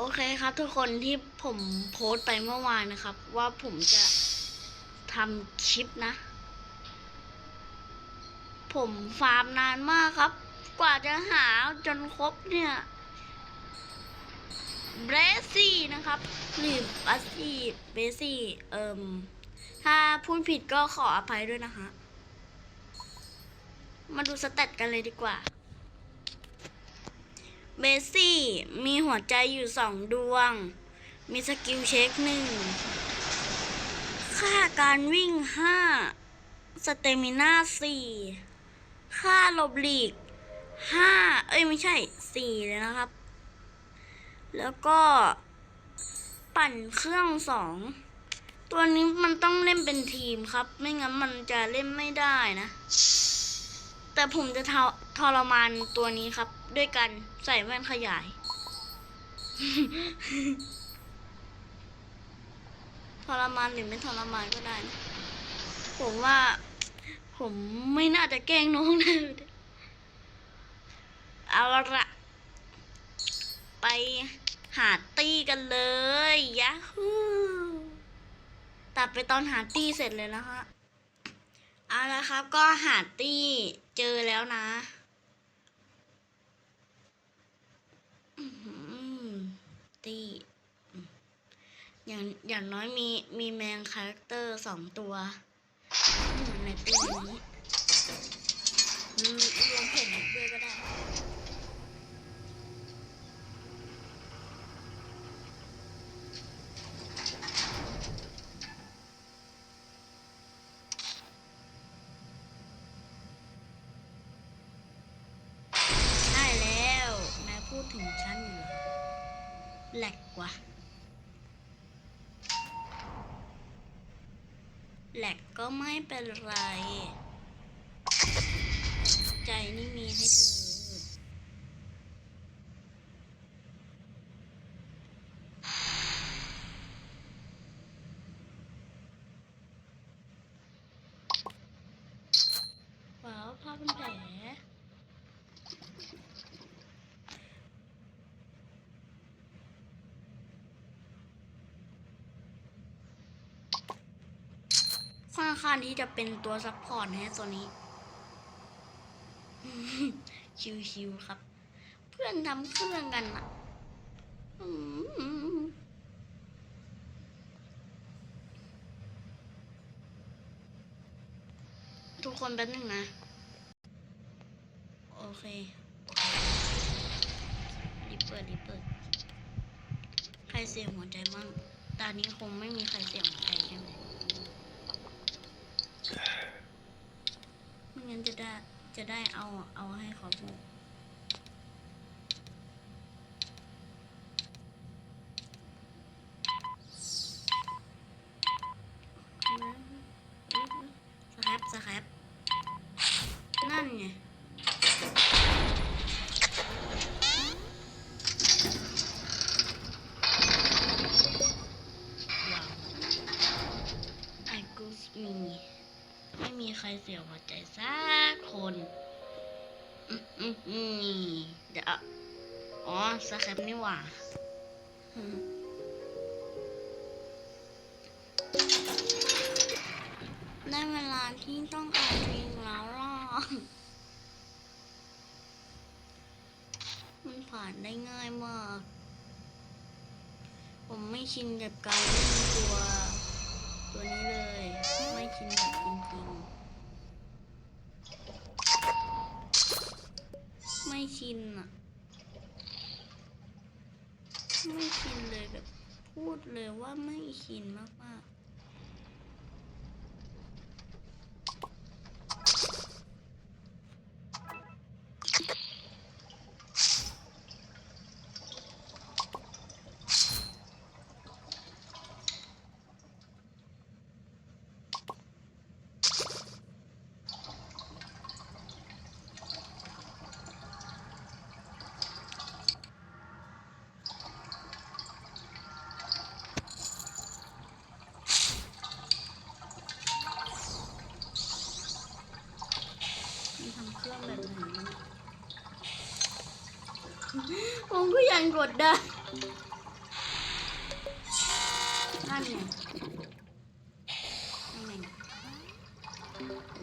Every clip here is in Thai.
โอเคครับ ทุกคนที่ผมโพสต์ไปเมื่อวานนะครับ ว่าผมจะทำคลิปนะ ผมฟาร์มนานมากครับ กว่าจะหาจนครบเนี่ยเบรซี่นะครับหรือบัสซี่เบรซี่เอิมถ้าพูดผิดก็ขออภัยด้วยนะคะ มาดูสเตตกันเลยดีกว่า เบสซี่มีหัวใจอยู่สองดวง มีสกิลเช็คหนึ่ง ค่าการวิ่งห้าสเตมิน่าสี่ค่าลบหลีกห้าเอ้ยไม่ใช่สี่เลยนะครับ แล้วก็ปั่นเครื่องสอง ตัวนี้มันต้องเล่นเป็นทีมครับ ไม่งั้นมันจะเล่นไม่ได้นะ แต่ผมจะททรมานตัวนี้ครับ ด้วยกันใส่แว่นขยาย ทรมานหรือไม่ทรมานก็ได้นะผมว่า ผมไม่น่าจะแกล้งน้องเลยเอาละไปหาตี้กันเลยยะฮูตัดไปตอนหาตี้เสร็จเลยนะคะเอาละครับก็หาตี้เจอแล้วนะอื้อหือตี้อืม อย่างอย่างน้อยมีมีแมงคาแรคเตอร์สองตัวเหมือนในตี้นี้อืมรวมผมด้วยก็ได้ใช่แล้วแม่พูดถึงฉันอยู่เหรอแหลกกว่าแหล ก็ไม่เป็นไร ใจนี่มีให้เธอว้าวพ่อเป็นแผล ข้างที่จะเป็นตัวซัพพอร์ตนะตัวนี้ ชิวๆครับ เพื่อนทำเครื่องกันอะทุกคนแป๊บนึงนะ โอเครีบเปิดรีบเปิด ใครเสียงหัวใจมั่งตอนนี้คงไม่มีใครเสียงหัวใจใช่ไหม ไม่ งั้นจะได้จะได้เอาเอาให้เขาพูด ไม่มีใครเสียหัวใจสักคนอืมอืมอืมเดี๋ยวอาอ๋อสแคปนี่หว่าได้เวลาที่ต้องเอาจริงแล้วล่ะ มันผ่านได้ง่ายมาก ผมไม่ชินกับการเล่นตัว ตัวนี้เลย ไม่ชินแบบจริงๆ ไม่ชินอะไม่ชินเลยแบบพูดเลยว่าไม่ชินมากๆ มก็ยังกดได้นั่นไง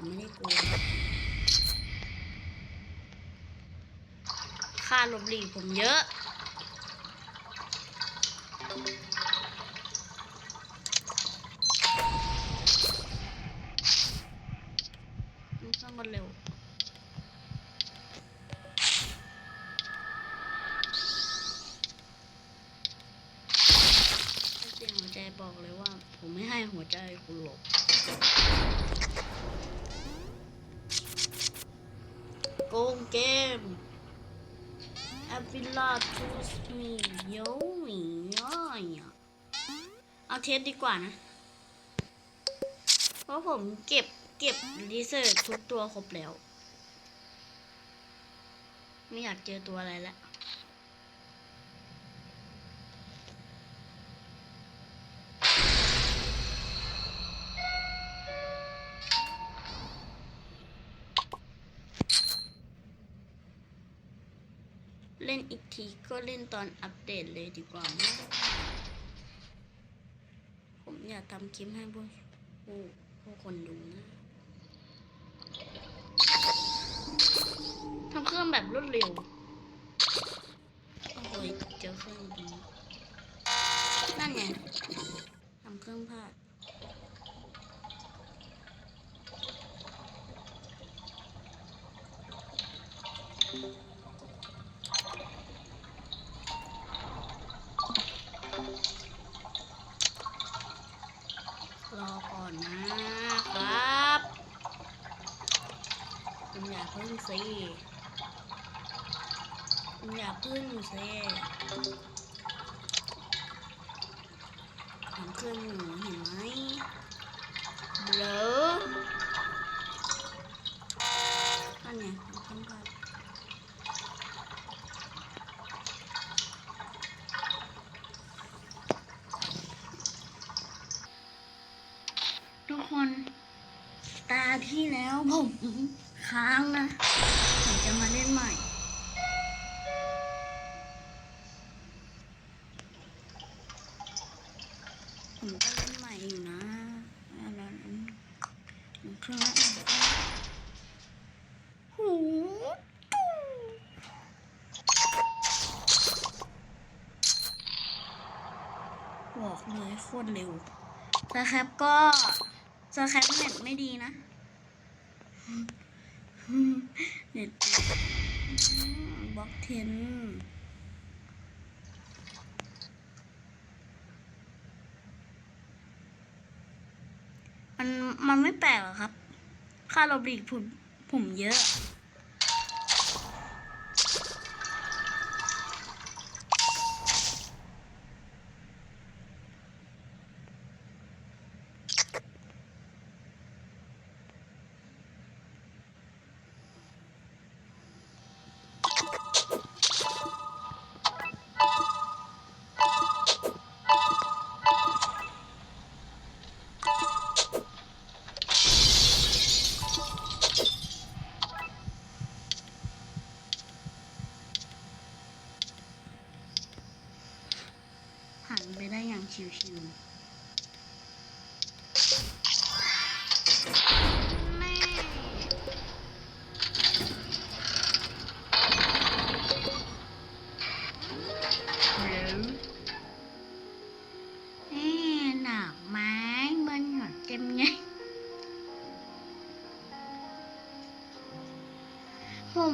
ไม่ได้กลัวค่าลบหลีผมเยอะ บอกเลยว่า ผมไม่ให้หัวใจคุณหลบโกงเกม a v i l a to me โย่ย่อยอะเอาเทสดีกว่านะ เพราะผมเก็บเก็บรีเสิร์ชทุกตัวครบแล้ว ไม่อยากเจอตัวอะไรแล้ว เล่นอีกทีก็เล่นตอนอัปเดตเลยดีกว่านะผมอยากทำคลิปให้พวกผู้ผู้คนดูนะทำเครื่องแบบรวดเร็ว โอ้โหเจอเครื่องดีนั่นไงทำเครื่องพลาดรอก่อนนะครับคุณอย่าพึ่งสิคุณอย่า พึ่งสิทำเครื่องหนูเห็นไหมเบลอนั่นไงทำเครื่องพลาดทุกคนตาที่แล้วผมค้างนะผมจะมาเล่นใหม่ก็เล่นใหม่อยู่นะแล้วเครื่องละหูบอกเลยโคตรเร็วแต่ครับก็สแคปเน็ตไม่ดีนะ เน็ตบล็อก เทนมันมันไม่แปลกหรอกครับ ค่าลบหลีกผมผมเยอะ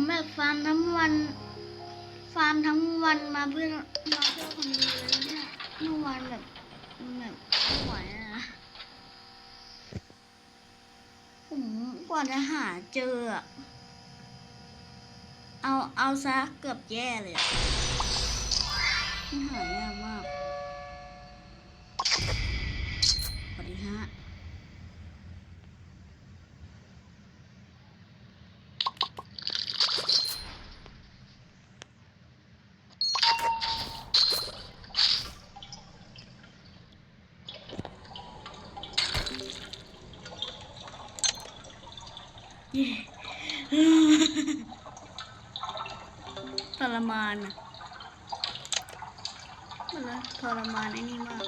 ผมแบบฟาร์มทั้งวัน ฟาร์มทั้งวันมาเพื่อมาเพื่อคนเดูเลยเนี่ยเมื่อวานแบบแบบไม่ไหวอะนะผมกว่าจะหาเจอ เอาเอาซะเกือบแย่เลยอะมันหายากมากสวัสดีฮะ เย่ ทร มานอะมันละทรมานไอ้นี่มาก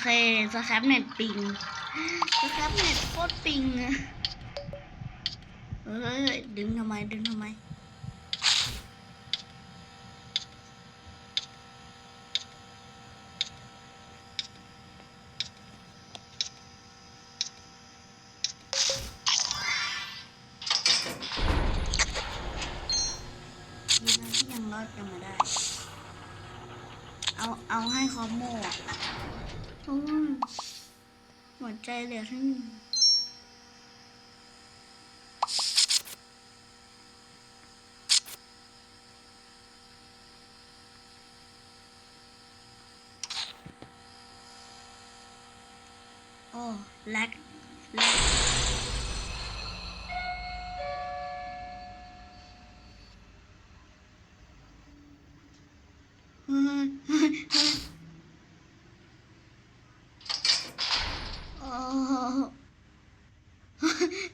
เคสแคปเน็ตปิงสแคปเน็ตโคตรปิงอะเฮ้ยดึงทำไมดึงทำไมดีนะที่ยังรอดกันมาได้เอา เอาให้คอมโม อะโอ้หัวใจเหลือแค่หนึ่งโอ้แลกแลกฮ้ยเฮ้ยเฮ้ยโอ้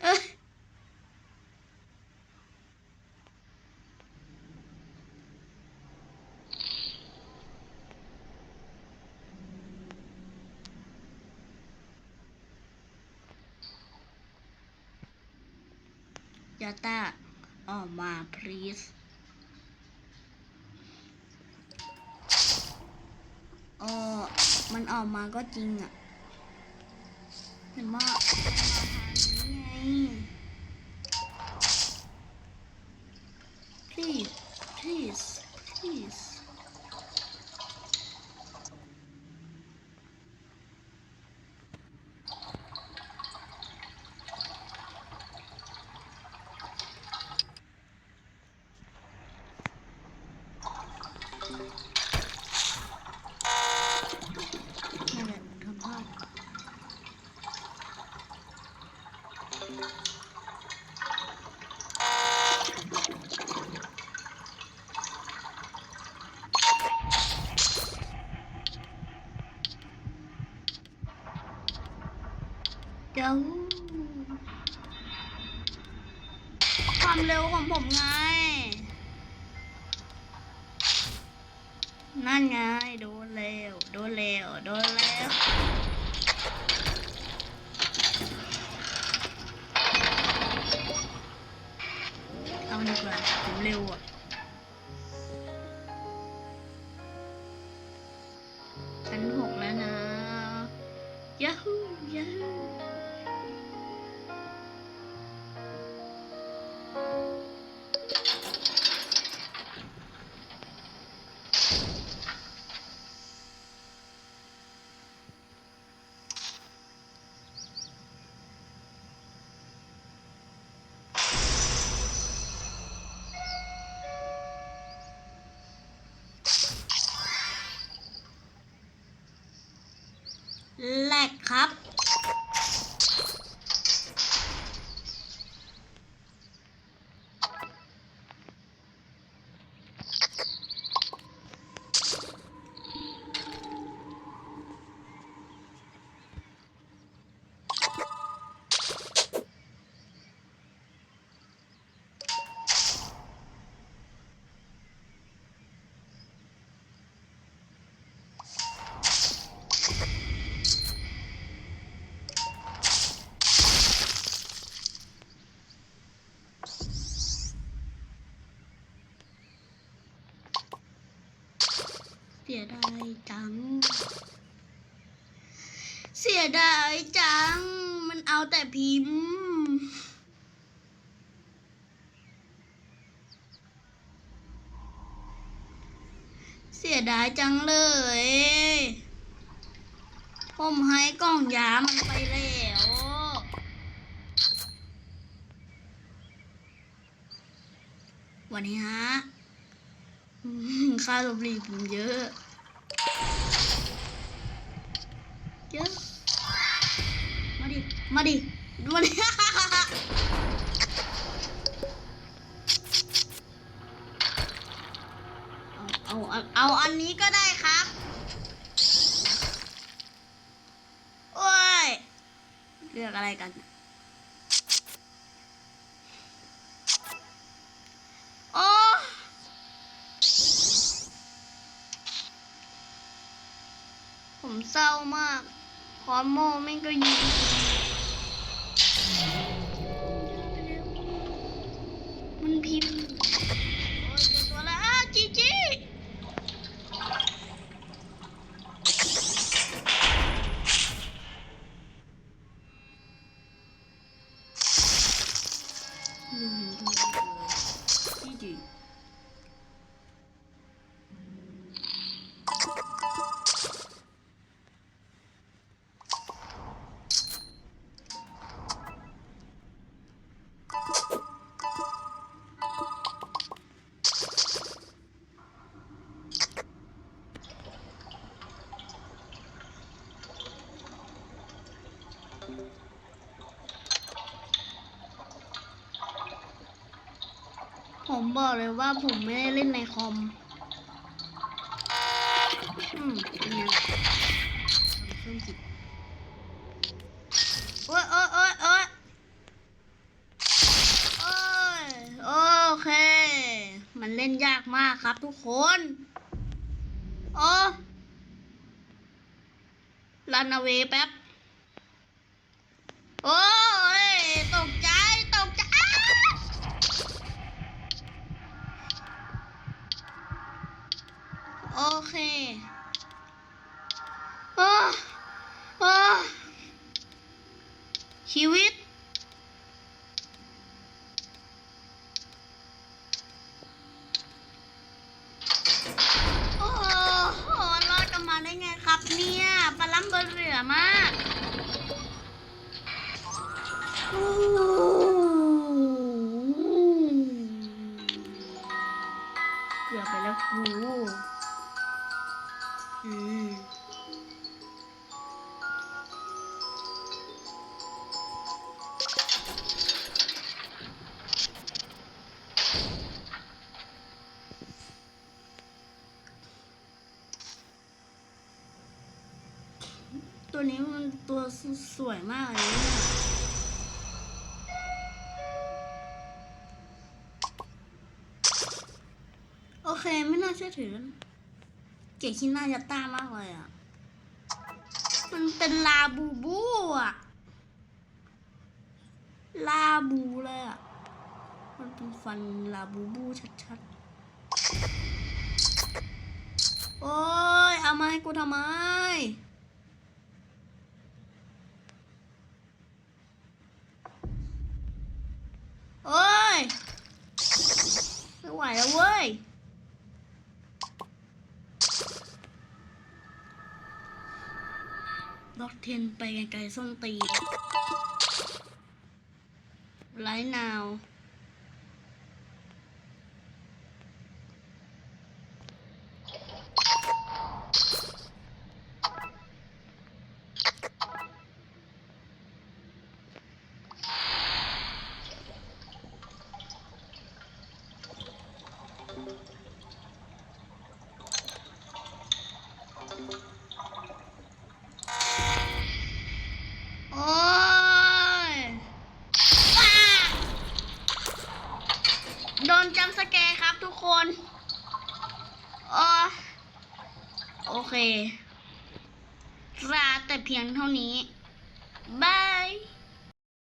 เอ้ย ยาต้าออกมา please เออมันออกมาก็จริงอะ่ะเห็นว่าไง please please please นั่นแหละทำพลาดเดี๋ยวความเร็วของผมไง นั่นไง โดนเร็ว โดนเร็ว โดนเร็วเอาดีกว่าผมเร็วอะชั้นหก ครับ เสียดายจัง เสียดายจัง มันเอาแต่พิมพ์ เสียดายจังเลย ผมให้กล่องยามันไปแล้ววันนี้ฮะ ค่าลบหลีผมเยอะ เยอะ มาดิ มาดิ มาดิเอาเอาเอาเอาอันนี้ก็ได้ครับโอ้ยเลือกอะไรกัน เศร้ามากคอมโมแม่งก็ยิง ผมบอกเลยว่าผมไม่ได้เล่นในคอม อืมเป็นไงเครื่องผิดโอ้ยโอ้ยโอ้ยโอ้ยโอ้ยโอเค มันเล่นยากมากครับทุกคน โอ้รันเวแป๊บ โอเคโอ้โอ้ชีวิต ตัวนี้มันตัวสวยมากเลยเนี่ยโอเคไม่น่าเชื่อถือ เก๋คิน่าจะต้ามากเลยอะ มันเป็นลาบูบูอะ ลาบูเลยอะ มันเป็นฟันลาบูบูชัดๆ โอ้ยเอามาให้กูทำไม โอ้ย แล้วเว้ย ล็อกเทนไปไกลๆส้นตีนไลท์นาว